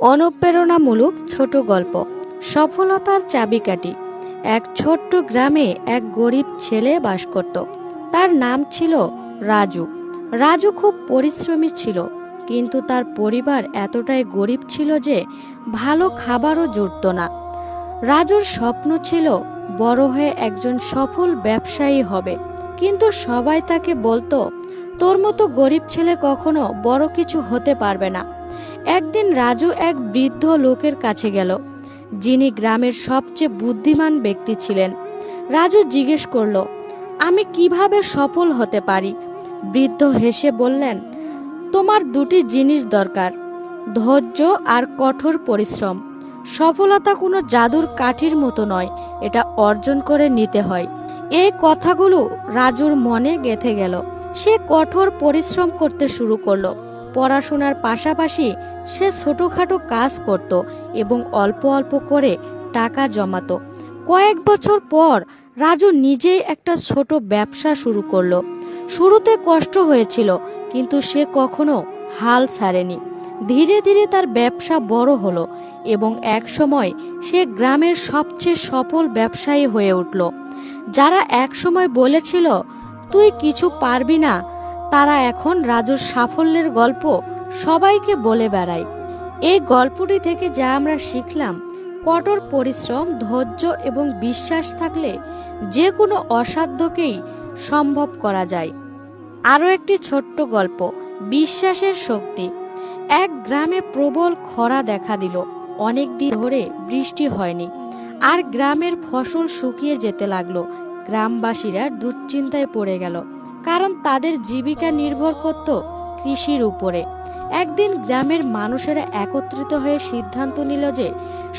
অনুপ্রেরণামূলক ছোট গল্প, সফলতার চাবিকাঠি। এক ছোট্ট গ্রামে এক গরিব ছেলে বাস করত। তার নাম ছিল রাজু। রাজু খুব পরিশ্রমী ছিল, কিন্তু তার পরিবার এতটাই গরিব ছিল যে ভালো খাবারও জুটত না। রাজুর স্বপ্ন ছিল, বড় হয়ে একজন সফল ব্যবসায়ী হবে। কিন্তু সবাই তাকে বলতো, তোর মতো গরিব ছেলে কখনো বড় কিছু হতে পারবে না। একদিন রাজু এক বৃদ্ধ লোকের কাছে গেল, যিনি গ্রামের সবচেয়ে বুদ্ধিমান ব্যক্তি ছিলেন। রাজু জিজ্ঞেস করল, আমি কীভাবে সফল হতে পারি? বৃদ্ধ হেসে বললেন, তোমার দুটি জিনিস দরকার, ধৈর্য আর কঠোর পরিশ্রম। সফলতা কোনো জাদুর কাঠির মতো নয়, এটা অর্জন করে নিতে হয়। এই কথাগুলো রাজুর মনে গেথে গেল। সে কঠোর পরিশ্রম করতে শুরু করল। পড়াশোনার পাশাপাশি সে ছোটোখাটো কাজ করত এবং অল্প অল্প করে টাকা জমাতো। কয়েক বছর পর রাজু নিজেই একটা ছোট ব্যবসা শুরু করল। শুরুতে কষ্ট হয়েছিল, কিন্তু সে কখনো হাল ছাড়েনি। ধীরে ধীরে তার ব্যবসা বড় হলো এবং এক সময় সে গ্রামের সবচেয়ে সফল ব্যবসায়ী হয়ে উঠল। যারা একসময় বলেছিল, তুই কিছু পারবি না তারা এখন রাজুর সাফল্যের গল্প সবাইকে বলে বেড়ায়। এই গল্পটি থেকে যা আমরা শিখলাম, কঠোর পরিশ্রম, ধৈর্য এবং বিশ্বাস থাকলে যে কোনো অসাধ্যকেই সম্ভব করা যায়। আরও একটি ছোট্ট গল্প, বিশ্বাসের শক্তি। এক গ্রামে প্রবল খরা দেখা দিল। অনেক দিন ধরে বৃষ্টি হয়নি। আর গ্রামের ফসল শুকিয়ে যেতে লাগল। গ্রামবাসীরা দুশ্চিন্তায় পড়ে গেল। কারণ তাদের জীবিকা নির্ভর করত কৃষির উপরে। একদিন গ্রামের মানুষেরা একত্রিত হয়ে সিদ্ধান্ত নিল যে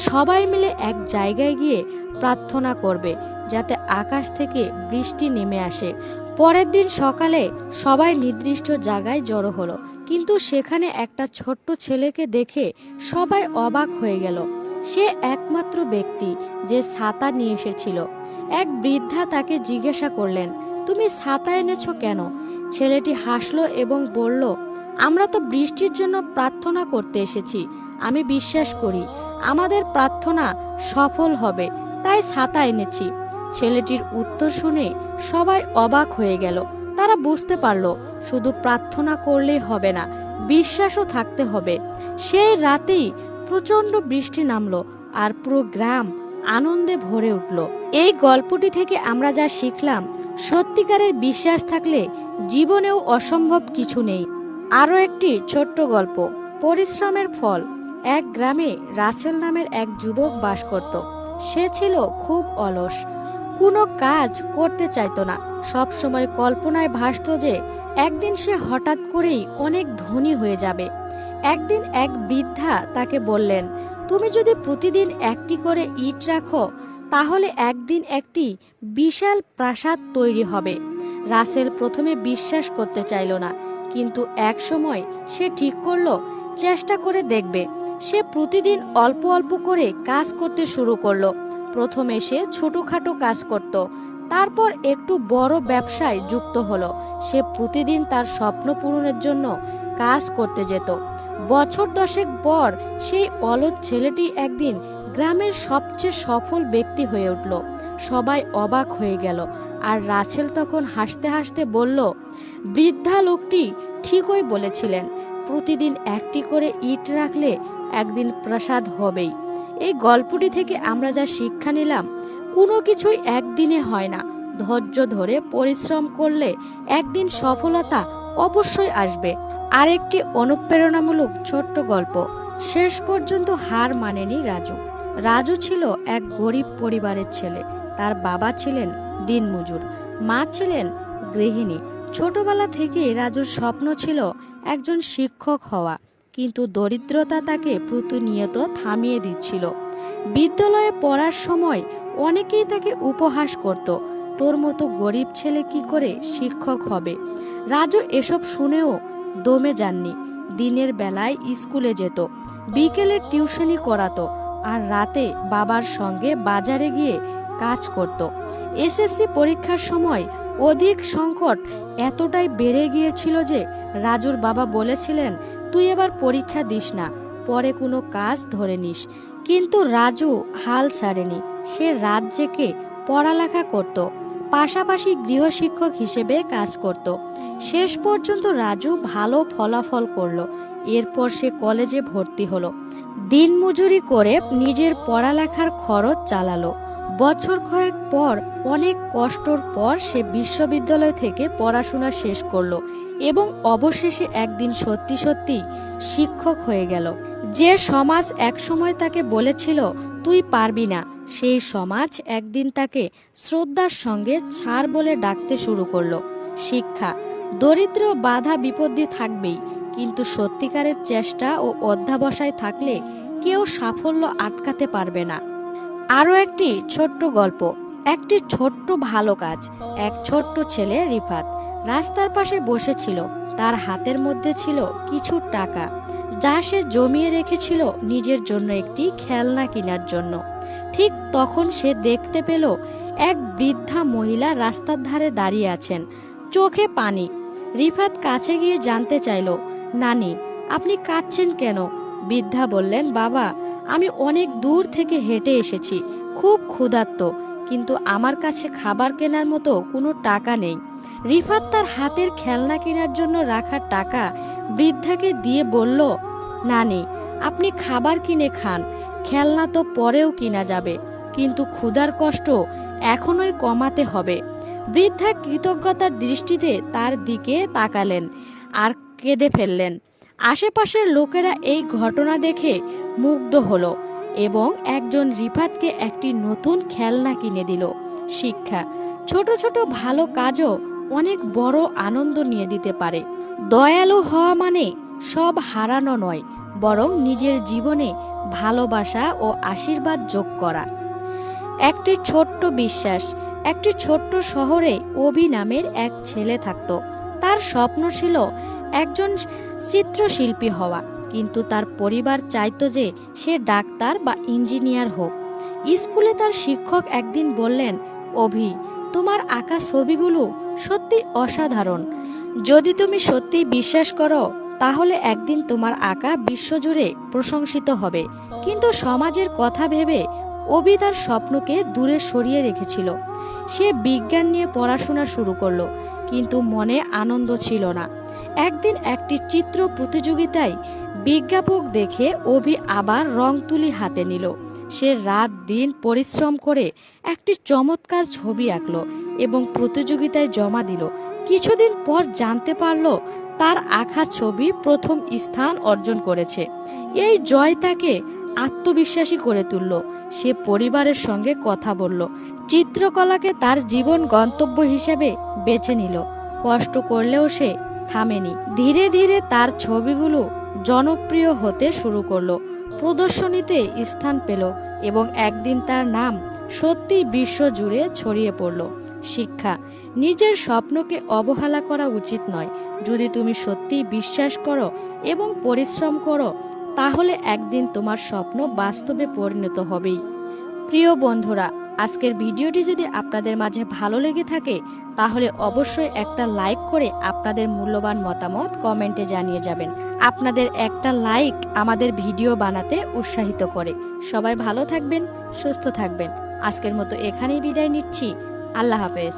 সবাই মিলে এক জায়গায় গিয়ে প্রার্থনা করবে, যাতে আকাশ থেকে বৃষ্টি নেমে আসে। পরের দিন সকালে সবাই নির্দিষ্ট জায়গায় জড়ো হলো, কিন্তু সেখানে একটা ছোট্ট ছেলেকে দেখে সবাই অবাক হয়ে গেল। সে একমাত্র ব্যক্তি যে ছাতা নিয়ে এসেছিল। এক বৃদ্ধা তাকে জিজ্ঞাসা করলেন তুমি ছাতা এনেছো কেন? ছেলেটি হাসলো এবং বলল, আমরা তো বৃষ্টির জন্য প্রার্থনা করতে এসেছি। আমি বিশ্বাস করি, আমাদের প্রার্থনা সফল হবে, তাই ছাতা এনেছি। ছেলেটির উত্তর শুনে সবাই অবাক হয়ে গেল। তারা বুঝতে পারল, শুধু প্রার্থনা করলেই হবে না, বিশ্বাসও থাকতে হবে। সেই রাতেই প্রচণ্ড বৃষ্টি নামলো আর পুরো গ্রাম আনন্দে ভরে উঠল। এই গল্পটি থেকে আমরা যা শিখলাম সত্যিকারের বিশ্বাস থাকলে জীবনেও অসম্ভব কিছু নেই। আরও একটি ছোট্ট গল্প। পরিশ্রমের ফল। এক গ্রামে রাসেল নামের এক যুবক বাস করত। সে ছিল খুব অলস। কোনো কাজ করতে চাইতো না। সব সময় কল্পনায় ভাসত যে একদিন সে হঠাৎ করেই অনেক ধনী হয়ে যাবে। একদিন এক বৃদ্ধা তাকে বললেন, তুমি যদি প্রতিদিন একটি করে ইট রাখো তাহলে একদিন একটি বিশাল প্রাসাদ তৈরি হবে। রাসেল প্রথমে বিশ্বাস করতে চাইল না, কিন্তু এক সময় সে ঠিক করল, চেষ্টা করে দেখবে। সে প্রতিদিন অল্প অল্প করে কাজ করতে শুরু করল। প্রথমে সে ছোটখাটো কাজ করত, তারপর একটু বড় ব্যবসায় যুক্ত হলো। সে প্রতিদিন তার স্বপ্ন পূরণের জন্য কাজ করতে যেত। বছর দশেক পর সেই অলস ছেলেটি একদিন গ্রামের সবচেয়ে সফল ব্যক্তি হয়ে উঠল। সবাই অবাক হয়ে গেল। আর রাছেল তখন হাসতে হাসতে বলল, বৃদ্ধা লোকটি ঠিকই বলেছিলেন, প্রতিদিন একটি করে ইট রাখলে একদিন প্রসাদ হবেই। এই গল্পটি থেকে আমরা যা শিক্ষা নিলাম, কোনো কিছুই একদিনে হয় না। ধৈর্য ধরে পরিশ্রম করলে একদিন সফলতা অবশ্যই আসবে। আরেকটি অনুপ্রেরণামূলক ছোট্ট গল্প। শেষ পর্যন্ত হার মানেনি রাজু। রাজু ছিল এক গরিব পরিবারের ছেলে। তার বাবা ছিলেন দিনমজুর, মা ছিলেন গৃহিণী। ছোটবেলা থেকে রাজুর স্বপ্ন ছিল একজন শিক্ষক হওয়া, কিন্তু দরিদ্রতা তাকে প্রতিনিয়ত থামিয়ে দিচ্ছিল। বিদ্যালয়ে পড়ার সময় অনেকেই তাকে উপহাস করত, তোর মতো গরিব ছেলে কি করে শিক্ষক হবে? রাজু এসব শুনেও দমে যাননি। দিনের বেলায় স্কুলে যেত, বিকেলে টিউশনি করাতো আর রাতে বাবার সঙ্গে বাজারে গিয়ে কাজ করত। এসএসসি পরীক্ষার সময় অধিক সংকট এতটাই বেড়ে গিয়েছিল যে রাজুর বাবা বলেছিলেন, তুই এবার পরীক্ষা দিস না, পরে কোনো কাজ ধরে নিস। কিন্তু রাজু হাল ছাড়েনি। সে রাত জেগে পড়ালেখা করত, পাশাপাশি গৃহশিক্ষক হিসেবে কাজ করত। শেষ পর্যন্ত রাজু ভালো ফলাফল করল। এরপর সে কলেজে ভর্তি হলো। দিনমজুরি করে নিজের পড়ালেখার খরচ চালালো। বছর কয়েক পর, অনেক কষ্টর পর সে বিশ্ববিদ্যালয় থেকে পড়াশোনা শেষ করল এবং অবশেষে একদিন সত্যি সত্যি শিক্ষক হয়ে গেল। যে সমাজ একসময় তাকে বলেছিল, তুই পারবি না। সেই সমাজ একদিন তাকে শ্রদ্ধার সঙ্গে ছাড় বলে ডাকতে শুরু করল। শিক্ষা, দরিদ্র বাধা বিপত্তি থাকবেই। কিন্তু সত্যিকারের চেষ্টা ও অধ্যাবসায় থাকলে কেউ সাফল্য আটকাতে পারবে না। আরও একটি ছোট্ট গল্প, একটি ছোট্ট ভালো কাজ, এক ছোট্ট ছেলে রিফাত। রাস্তার পাশে বসেছিল, তার হাতের মধ্যে ছিল কিছু টাকা, যা সে জমিয়ে রেখেছিল নিজের জন্য একটি খেলনা কেনার জন্য। ঠিক তখন সে দেখতে পেল, এক বৃদ্ধা মহিলা রাস্তার ধারে দাঁড়িয়ে আছেন, চোখে পানি। রিফাত কাছে গিয়ে জানতে চাইল নানি, আপনি কাঁদছেন কেন? বৃদ্ধা বললেন, বাবা, আমি অনেক দূর থেকে হেঁটে এসেছি, খুব ক্ষুধার্ত, কিন্তু আমার কাছে খাবার কেনার মতো কোনো টাকা নেই। রিফাত তার হাতের খেলনা কেনার জন্য রাখা টাকা বৃদ্ধাকে দিয়ে বলল, নানি, আপনি খাবার কিনে খান, খেলনা তো পরেও কিনা যাবে, কিন্তু ক্ষুধার কষ্ট এখনোই কমাতে হবে। বৃদ্ধা কৃতজ্ঞতার দৃষ্টিতে তার দিকে তাকালেন। আর কেঁদে ফেললেন। আশেপাশের লোকেরা এই ঘটনা দেখে মুগ্ধ হলো এবং একজন রিফাতকে একটি নতুন খেলনা কিনে দিল শিক্ষা। ছোট ছোট ভালো কাজও অনেক বড় আনন্দ নিয়ে দিতে পারে। দয়ালু হওয়া মানে সব হারানো নয়, বরং নিজের জীবনে ভালোবাসা ও আশীর্বাদ যোগ করা। একটি ছোট্ট বিশ্বাস, একটি ছোট্ট শহরে অভি নামের এক ছেলে থাকত। তার স্বপ্ন ছিল একজন চিত্রশিল্পী হওয়া, কিন্তু তার পরিবার চাইতো যে সে ডাক্তার বা ইঞ্জিনিয়ার হোক। স্কুলে তার শিক্ষক একদিন বললেন, অভি, তোমার আঁকা ছবিগুলো সত্যি অসাধারণ। যদি তুমি সত্যি বিশ্বাস করো, তাহলে একদিন তোমার আঁকা বিশ্বজুড়ে প্রশংসিত হবে। কিন্তু সমাজের কথা ভেবে অভি তার স্বপ্নকে দূরে সরিয়ে রেখেছিল। সে বিজ্ঞান নিয়ে পড়াশোনা শুরু করল, কিন্তু মনে আনন্দ ছিল না। একদিন একটি চিত্র প্রতিযোগিতায় বিজ্ঞাপক দেখে অভি আবার রং তুলি হাতে নিল। সে রাত দিন পরিশ্রম করে একটি চমৎকার ছবি আঁকলো এবং প্রতিযোগিতায় জমা দিল। কিছুদিন পর জানতে পারল তার আঁকা ছবি প্রথম স্থান অর্জন করেছে। এই জয় তাকে আত্মবিশ্বাসী করে তুলল। সে পরিবারের সঙ্গে কথা বলল। চিত্রকলাকে তার জীবন গন্তব্য হিসেবে বেছে নিল। কষ্ট করলেও সে থামেনি। ধীরে ধীরে তার ছবিগুলো জনপ্রিয় হতে শুরু করল, প্রদর্শনীতে স্থান পেল এবং একদিন তার নাম সত্যি বিশ্ব জুড়ে ছড়িয়ে পড়ল। শিক্ষা, নিজের স্বপ্নকে অবহেলা করা উচিত নয়। যদি তুমি সত্যি বিশ্বাস করো এবং পরিশ্রম করো, তাহলে একদিন তোমার স্বপ্ন বাস্তবে পরিণত হবেই। প্রিয় বন্ধুরা আজকের ভিডিওটি যদি আপনাদের মাঝে ভালো লেগে থাকে, তাহলে অবশ্যই একটা লাইক করে আপনাদের মূল্যবান মতামত কমেন্টে জানিয়ে যাবেন। আপনাদের একটা লাইক আমাদের ভিডিও বানাতে উৎসাহিত করে। সবাই ভালো থাকবেন, সুস্থ থাকবেন। আজকের মতো এখানেই বিদায় নিচ্ছি। আল্লাহ হাফেজ।